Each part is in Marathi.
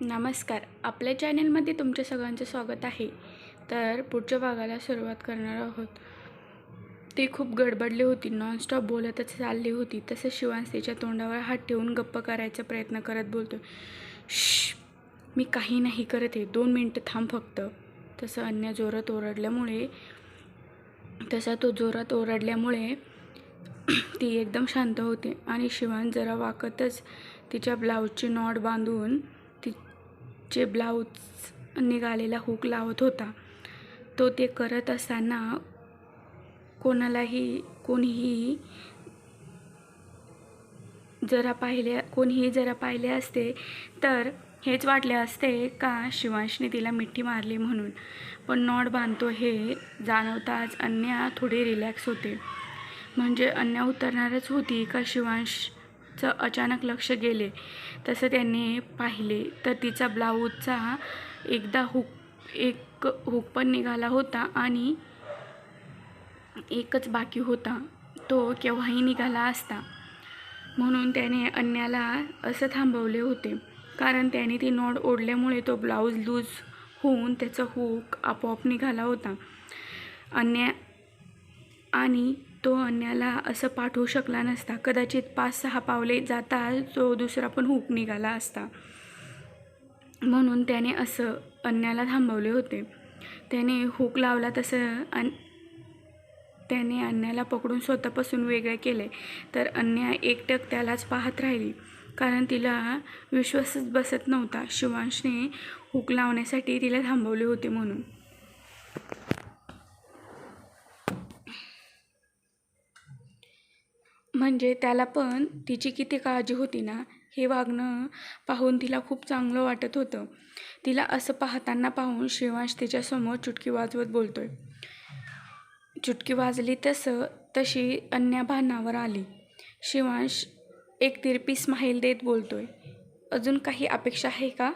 नमस्कार. आपल्या चॅनलमध्ये तुमच्या सगळ्यांचं स्वागत आहे. तर पुढच्या भागाला सुरुवात करणार आहोत. ती खूप गडबडली होती नॉनस्टॉप बोलतच चालली होती. तसं शिवांश तिच्या तोंडावर हात ठेवून गप्प करायचा प्रयत्न करत बोलतो श मी काही नाही करत आहे. दोन मिनटं थांब फक्त. तसं अन्य जोरात ओरडल्यामुळे तसा तो जोरात ओरडल्यामुळे ती एकदम शांत होते आणि शिवांश जरा वाकतच तिच्या ब्लाऊजची नॉट बांधून चे ब्लाऊज निघालेला हुक लावत होता तो ते करत असताना कोणालाही कोणीही जरा पाहिले कोणीही जरा पाहिले असते तर हेच वाटले असते का शिवांशने तिला मिठी मारली म्हणून. पण नॉट बांधतो हे जाणवताच अन्या थोडी रिलॅक्स होते. म्हणजे अन्या उतरणारच होती का शिवांश चं अचानक लक्ष गेले. तसं त्यांनी पाहिले तर तिचा ब्लाऊजचा एकदा हुक एक हुक पण निघाला होता आणि एकच बाकी होता. तो केव्हाही निघाला असता. म्हणून त्याने अन्याला असं थांबवले होते. कारण त्याने ती नॉड ओढल्यामुळे तो ब्लाऊज लूज होऊन त्याचा हुक आपोआप निघाला होता. अन्या आणि तो अन्याला असं पाठवू शकला नसता. कदाचित पाच सहा पावले जाता तो दुसरा पण हुक निघाला असता. म्हणून त्याने असं अन्याला थांबवले होते. त्याने हुक लावला तसं अन त्याने अन्याला पकडून स्वतःपासून वेगळे केले. तर अन्या एकटक त्यालाच पाहत राहिली. कारण तिला विश्वासच बसत नव्हता. शिवांशने हुक लावण्यासाठी तिला थांबवले होते म्हणून. म्हणजे त्याला पण तिची किती काळजी होती ना हे वागणं पाहून तिला खूप चांगलं वाटत होतं. तिला असं पाहताना पाहून शिवांश तिच्यासमोर चुटकी वाजवत बोलतोय. चुटकी वाजली तसं तशी अन्या भानावर आली. शिवांश एक तिरपी स्माईल देत बोलतोय. अजून काही अपेक्षा आहे का?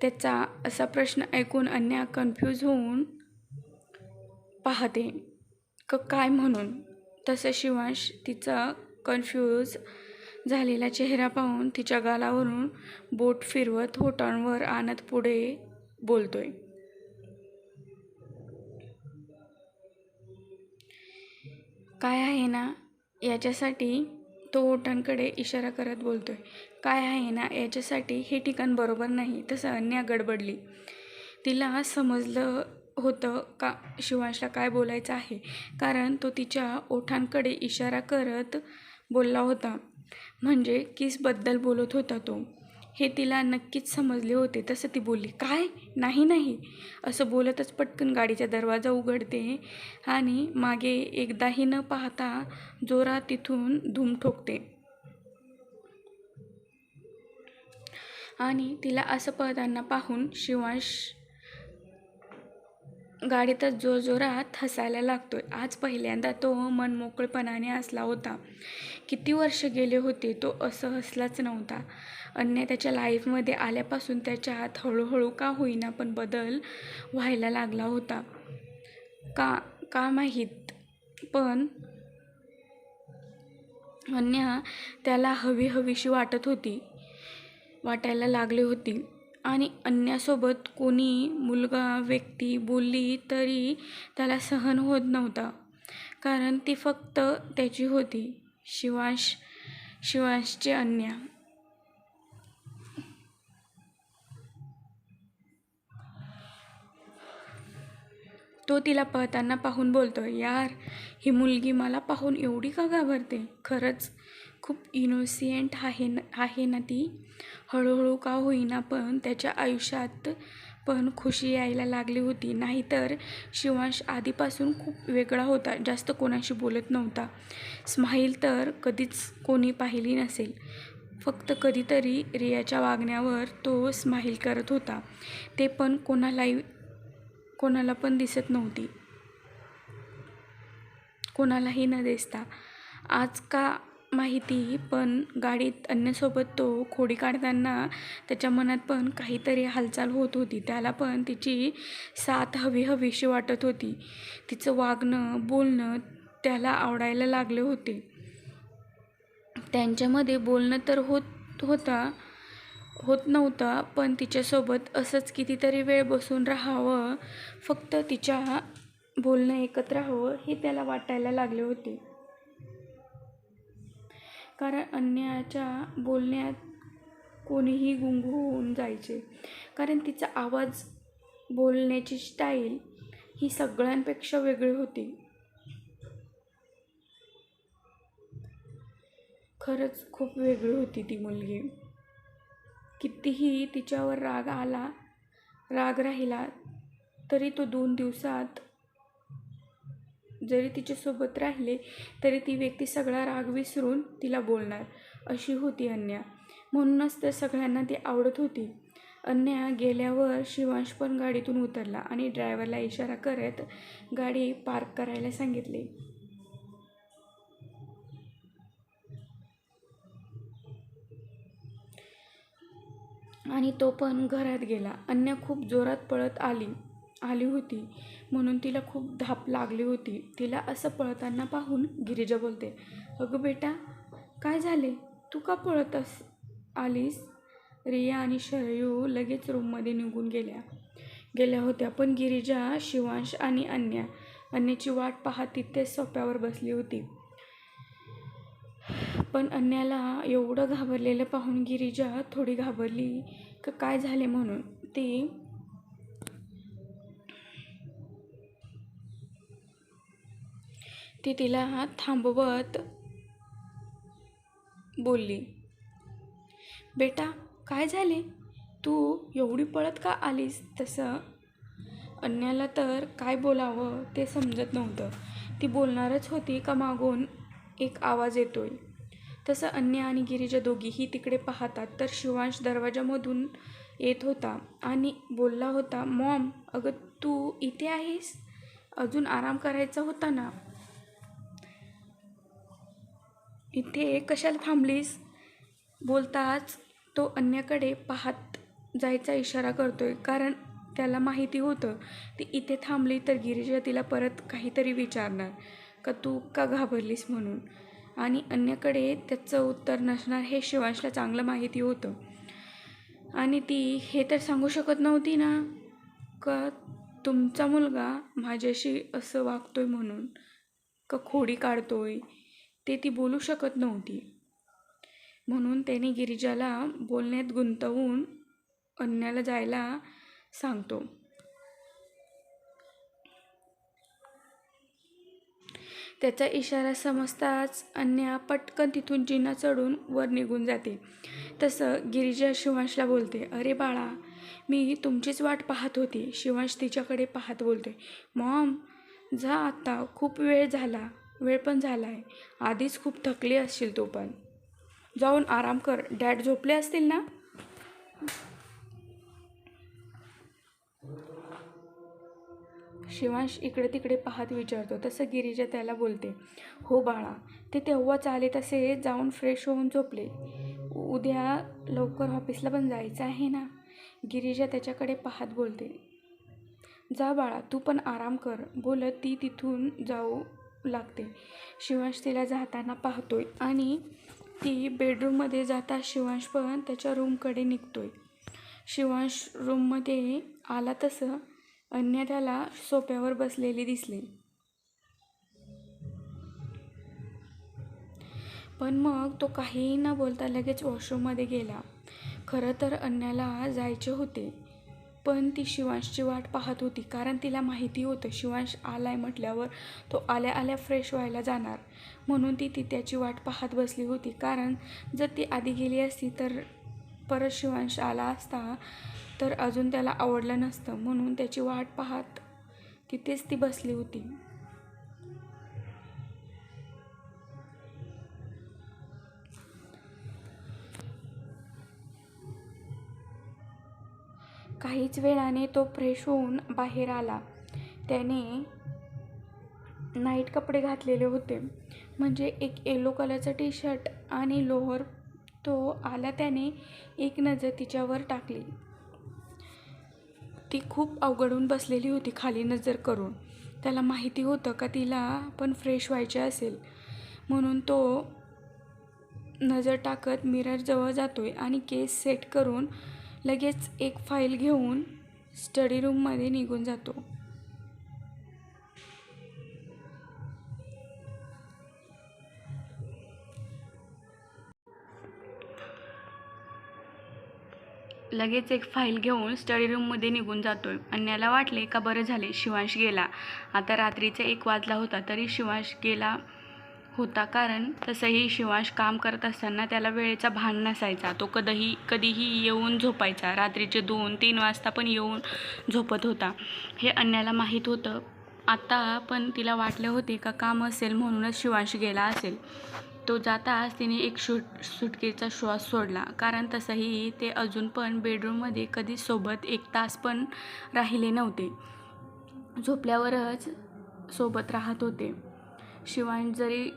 त्याचा असा प्रश्न ऐकून अन्या कन्फ्यूज होऊन पाहते. क काय म्हणून? तसं शिवांश तिचा कन्फ्यूज झालेला चेहरा पाहून तिच्या गालावरून बोट फिरवत होटांवर आणत पुढे बोलतोय. काय आहे ना याच्यासाठी? तो ओठांकडे इशारा करत बोलतोय. काय आहे ना याच्यासाठी हे ठिकाण बरोबर नाही तसं अन्या गडबडली. तिला समजलं होतं का? शिवांशला काय बोलायचं आहे? कारण तो तिच्या ओठांकडे इशारा करत बोलला होता. म्हणजे किसबद्दल बोलत होता तो. हे तिला नक्कीच समजले होते. तसं ती बोलली काय? नाही नाही. असं बोलतच पटकन गाडीचा दरवाजा उघडते आणि मागे एकदाही न पाहता जोरात तिथून धूम ठोकते. आणि तिला असं पळताना पाहून शिवांश गाडीतच जोरजोरात हसायला लागतोय. आज पहिल्यांदा तो मन मोकळेपणाने हसला होता. किती वर्ष गेले होते तो असं हसलाच नव्हता. अन्य त्याच्या लाईफमध्ये आल्यापासून त्याच्या हात हळूहळू का होईना पण बदल व्हायला लागला होता. का का माहीत? पण अन्या त्याला हवी हवीशी वाटत होती वाटायला लागली होती. आणि अन्यासोबत कोणी मुलगा व्यक्ती बोलली तरी त्याला सहन होत नव्हता. कारण ती फक्त त्याची होती शिवांश शिवांशची अन्या. तो तिला पळताना पाहून बोलतो यार ही मुलगी मला पाहून एवढी का घाबरते? खरंच खूप इनोसिएंट आहे न आहे ना ती. हळूहळू का होईना पण त्याच्या आयुष्यात पण खुशी यायला लागली होती. नाहीतर शिवांश आधीपासून खूप वेगळा होता जास्त कोणाशी बोलत नव्हता. स्माईल तर कधीच कोणी पाहिली नसेल. फक्त कधीतरी रियाच्या वागण्यावर तो स्माईल करत होता. ते पण कोणालाही कोणाला पण दिसत नव्हती. कोणालाही न दिसता. आज का माहिती पण गाडीत अन्यसोबत तो खोडी काढताना त्याच्या मनात पण काहीतरी हालचाल होत होती. त्याला पण तिची साथ हवी हवीशी वाटत होती. तिचं वागणं बोलणं त्याला आवडायला लागले होते. त्यांच्यामध्ये बोलणं तर होत होता होत नव्हता पण तिच्यासोबत असंच कितीतरी वेळ बसून राहावं फक्त तिच्या बोलणं एकत्र राहावं हे त्याला वाटायला लागले होते. कारण अन्याच्या बोलण्यात कोणीही गुंग होऊन जायचे. कारण तिचा आवाज बोलण्याची स्टाईल ही सगळ्यांपेक्षा वेगळी होती. खरंच खूप वेगळी होती ती मुलगी. कितीही तिच्यावर राग आला राग राहिला तरी तो दोन दिवसात जरी तिच्यासोबत राहिले तरी ती व्यक्ती सगळा राग विसरून तिला बोलणार अशी होती अन्या. म्हणूनच तर सगळ्यांना ती आवडत होती. अन्या गेल्यावर शिवांश पण गाडीतून उतरला आणि ड्रायव्हरला इशारा करत गाडी पार्क करायला सांगितली. आणि तो पण घरात गेला. अन्या खूप जोरात पळत आली. आली होती. म्हणून तिला खूप धाप लागली होती. तिला असं पळताना पाहून गिरिजा बोलते अगं बेटा काय झाले? तू का पळतस आलीस? रिया आणि शरयू लगेच रूममध्ये निघून गेल्या. गेल्या होत्या पण गिरिजा शिवांश आणि अन्या अन्याची वाट पाहत तिथेच सोप्यावर बसली होती. पण अन्याला एवढं घाबरलेलं पाहून गिरिजा थोडी घाबरली का काय झाले? म्हणून. ती ती तिला थांबवत बोलली बेटा काय झाले? तू एवढी पळत का आलीस? तसं अन्याला तर काय बोलावं ते समजत नव्हतं. ती बोलणारच होती का मागून एक आवाज येतोय. तसं अन्य आणि गिरीजा दोघीही तिकडे पाहतात. तर शिवांश दरवाजामधून येत होता आणि बोलला होता मॉम अगं तू इथे आहेस? अजून आराम करायचा होता ना? इथे कशाला थांबलीस? बोलताच तो अन्याकडे पाहत जायचा इशारा करतोय कारण त्याला माहिती होतं ती इथे थांबली तर गिरिजा तिला परत काहीतरी विचारणार का तू का घाबरलीस म्हणून? आणि अन्याकडे त्याचं उत्तर नसणार हे शिवांशला चांगलं माहिती होतं. आणि ती हे तर सांगू शकत नव्हती ना का तुमचा मुलगा माझ्याशी असं वागतोय म्हणून? का खोडी काढतोय? ते ती बोलू शकत नव्हती. म्हणून त्याने गिरिजाला बोलण्यात गुंतवून अन्याला जायला सांगतो. त्याचा इशारा समजताच अन्या पटकन तिथून जिना चढून वर निघून जाते. तसं गिरिजा शिवांशला बोलते अरे बाळा मी तुमचीच वाट पाहत होती. शिवांश तिच्याकडे पाहत बोलते मॉम जा आत्ता खूप वेळ झाला. वेळ पण झाला आहे. आधीच खूप थकली असशील तू पण. जाऊन आराम कर. डॅड झोपले असतील ना? शिवांश इकडे तिकडे पाहत विचारतो. तसं गिरिजा त्याला बोलते. हो बाळा ते तेव्हाच आले तसे जाऊन फ्रेश होऊन झोपले. उद्या लवकर ऑफिसला पण जायचं आहे ना? गिरिजा त्याच्याकडे पाहत बोलते. जा बाळा तू पण आराम कर. बोलत ती तिथून जाऊ लागते. शिवांश तिला जाताना पाहतो आहे आणि ती बेडरूममध्ये जाता शिवांश पण त्याच्या रूमकडे निघतो आहे शिवांश रूममध्ये आला तसं अन्य त्याला सोप्यावर बसलेली दिसली. पण मग तो काहीही न बोलता लगेच वॉशरूममध्ये गेला. खरं तर अन्याला जायचे होते. पण ती शिवांशची वाट पाहत होती. कारण तिला माहिती होतं शिवांश आलाय म्हटल्यावर तो आल्या आल्या फ्रेश व्हायला जाणार. म्हणून ती ती त्याची वाट पाहत बसली होती. कारण जर ती आधी गेली असती तर परत शिवांश आला असता तर अजून त्याला आवडलं नसतं. म्हणून त्याची वाट पाहत तिथेच ती बसली होती. काहीच वेळाने तो फ्रेश होऊन बाहेर आला. त्याने नाईट कपडे घातलेले होते. म्हणजे एक येलो कलरचा टी शर्ट आणि लोअर तो आला त्याने एक नजर तिच्यावर टाकली. ती खूप अवघडून बसलेली होती खाली नजर करून. त्याला माहिती होतं का तिला पण फ्रेश व्हायचे असेल. म्हणून तो नजर टाकत मिररजवळ जातो आहे आणि केस सेट करून लगेच एक फाईल घेऊन स्टडी रूममध्ये निघून जातो. लगेच एक फाईल घेऊन स्टडी रूममध्ये निघून जातोय. अन्याला वाटले का बरं झाले शिवांश गेला. आता रात्रीचा एक वाजला होता तरी शिवांश गेला होता. कारण तसंही शिवांश काम करत असताना त्याला वेळेचा भान नसायचा. तो कधीही कधीही येऊन झोपायचा. रात्रीचे दोन तीन वाजता पण येऊन झोपत होता. हे अन्याला माहीत होतं. आता पण तिला वाटले होते का काम असेल म्हणूनच शिवांश गेला असेल. तो जाताच तिने एक सुट सुटकेचा श्वास सोडला. कारण तसंही ते अजून पण बेडरूममध्ये कधीच सोबत एक तास पण राहिले नव्हते. झोपल्यावरच सोबत राहत होते. शिवांश जरी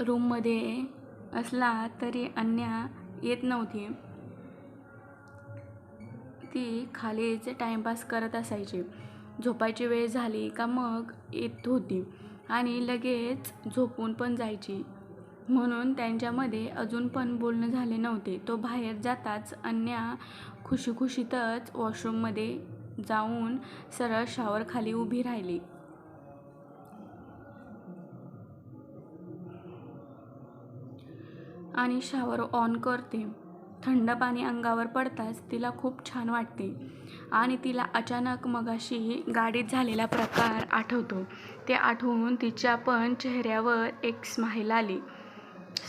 रूममध्ये असला तरी अन्या येत नव्हती. ती खालीच टाईमपास करत असायची. झोपायची वेळ झाली का मग येत होती आणि लगेच झोपून पण जायची. म्हणून त्यांच्यामध्ये अजून पण बोलणं झाले नव्हते. तो बाहेर जाताच अन्या खुशीखुशीतच वॉशरूममध्ये जाऊन सरळ शावर खाली उभी राहिली. आणि शावर ऑन करते. थंड पाणी अंगावर पडताच तिला खूप छान वाटते आणि तिला अचानक मगाशी गाडीत झालेला प्रकार आठवतो. ते आठवून तिच्या पण चेहऱ्यावर एक स्माईल आली.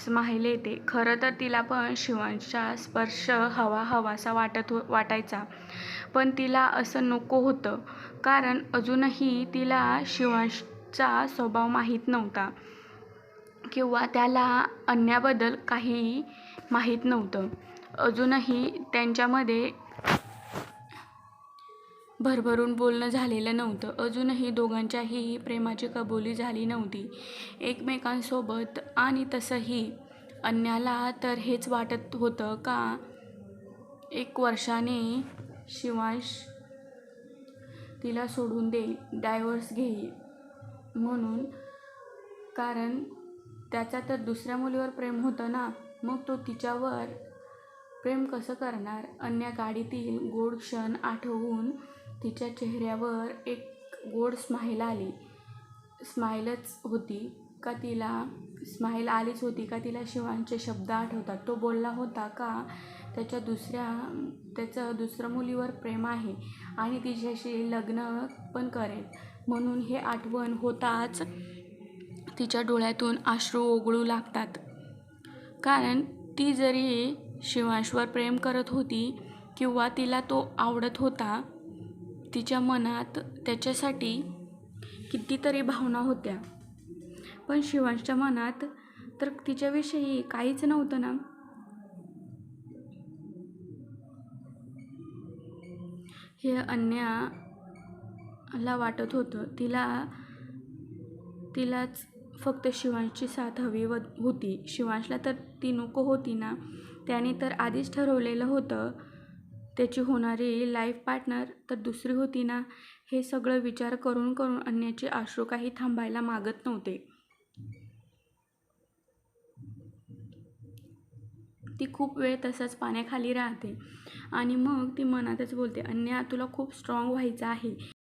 स्माईल येते. खरं तर तिला पण शिवांचा स्पर्श हवा हवासा वाटत हो वाटायचा. पण तिला असं नको होतं. कारण अजूनही तिला शिवांशचा स्वभाव माहीत नव्हता. किंवा त्याला अन्याबद्दल काहीही माहीत नव्हतं. अजूनही त्यांच्यामध्ये भरभरून बोलणं झालेलं नव्हतं. अजूनही दोघांच्याही प्रेमाची कबुली झाली नव्हती. एकमेकांसोबत आणि तसंही अन्याला तर हेच वाटत होतं का? एक वर्षाने शिवांश तिला सोडून दे डायव्हर्स घेईल म्हणून. कारण त्याचा तर दुसऱ्या मुलीवर प्रेम होतं ना मग तो तिच्यावर प्रेम कसं करणार? अन्य गाडीतील गोड क्षण आठवून तिच्या चेहऱ्यावर एक गोड स्माईल आली. स्माईलच होती का तिला स्माईल आलीच होती का तिला शिवांचे शब्द आठवतात? तो बोलला होता का त्याच्या दुसऱ्या त्याचं दुसऱ्या मुलीवर प्रेम आहे आणि तिच्याशी लग्न पण करेल म्हणून हे आठवण होताच तिच्या डोळ्यातून अश्रू ओघळू लागतात. कारण ती जरी शिवांशवर प्रेम करत होती किंवा तिला तो आवडत होता तिच्या मनात त्याच्यासाठी कितीतरी भावना होत्या. पण शिवांशच्या मनात तर तिच्याविषयी काहीच नव्हतं ना. हे अन्याला वाटत होतं. तिला तिलाच फक्त शिवांशची साथ हवी व होती. शिवांशला तर ती नको होती ना? त्याने तर आधीच ठरवलेलं होतं त्याची होणारी लाईफ पार्टनर तर दुसरी होती ना? हे सगळं विचार करून करून अन्याचे आश्रू काही थांबायला मागत नव्हते. ती खूप वेळ तसंच पाण्याखाली राहते आणि मग ती मनातच बोलते अन्या तुला खूप स्ट्रॉंग व्हायचं आहे.